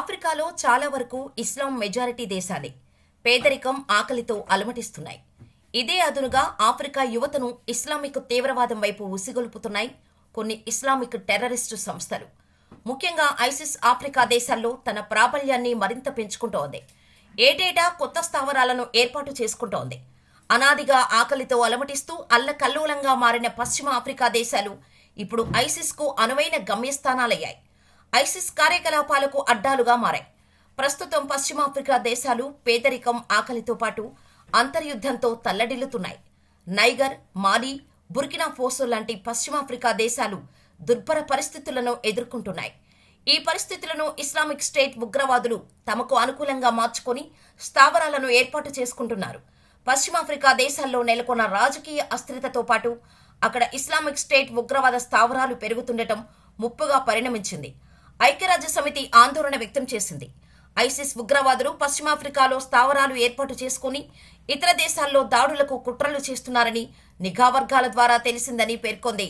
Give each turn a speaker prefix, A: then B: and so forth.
A: ఆఫ్రికాలో చాలా వరకు ఇస్లాం మెజారిటీ దేశాలే. పేదరికం ఆకలితో అలమటిస్తున్నాయి. ఇదే అదునుగా ఆఫ్రికా యువతను ఇస్లామిక్ తీవ్రవాదం వైపు ఉసిగొల్పుతున్నాయి కొన్ని ఇస్లామిక్ టెర్రరిస్టు సంస్థలు. ముఖ్యంగా ఐసిస్ ఆఫ్రికా దేశాల్లో తన ప్రాబల్యాన్ని మరింత పెంచుకుంటోంది. ఏటేటా కొత్త స్థావరాలను ఏర్పాటు చేసుకుంటోంది. అనాదిగా ఆకలితో అలమటిస్తూ అల్లకల్లోలంగా మారిన పశ్చిమ ఆఫ్రికా దేశాలు ఇప్పుడు ఐసిస్కు అనువైన గమ్యస్థానాలయ్యాయి. ఐసిస్ కార్యకలాపాలకు అడ్డాలుగా మారాయి. ప్రస్తుతం పశ్చిమాఫ్రికా దేశాలు పేదరికం ఆకలితో పాటు అంతర్యుద్ధంతో తల్లడిల్లుతున్నాయి. నైగర్ మాలి బుర్కినా ఫోసో లాంటి పశ్చిమాఫ్రికా దేశాలు దుర్భర పరిస్థితులను ఎదుర్కొంటున్నాయి. ఈ పరిస్థితులను ఇస్లామిక్ స్టేట్ ఉగ్రవాదులు తమకు అనుకూలంగా మార్చుకొని స్థావరాలను ఏర్పాటు చేసుకుంటున్నారు. పశ్చిమాఫ్రికా దేశాల్లో నెలకొన్న రాజకీయ అస్థిరతతో పాటు అక్కడ ఇస్లామిక్ స్టేట్ ఉగ్రవాద స్థావరాలు పెరుగుతుండటం ముప్పుగా పరిణమించింది. ఐక్యరాజ్య సమితి ఆందోళన వ్యక్తం చేసింది. ఐసిస్ ఉగ్రవాదులు పశ్చిమాఫ్రికాలో స్థావరాలు ఏర్పాటు చేసుకుని ఇతర దేశాల్లో దాడులకు కుట్రలు చేస్తున్నారని నిఘా వర్గాల ద్వారా తెలిసిందని పేర్కొంది.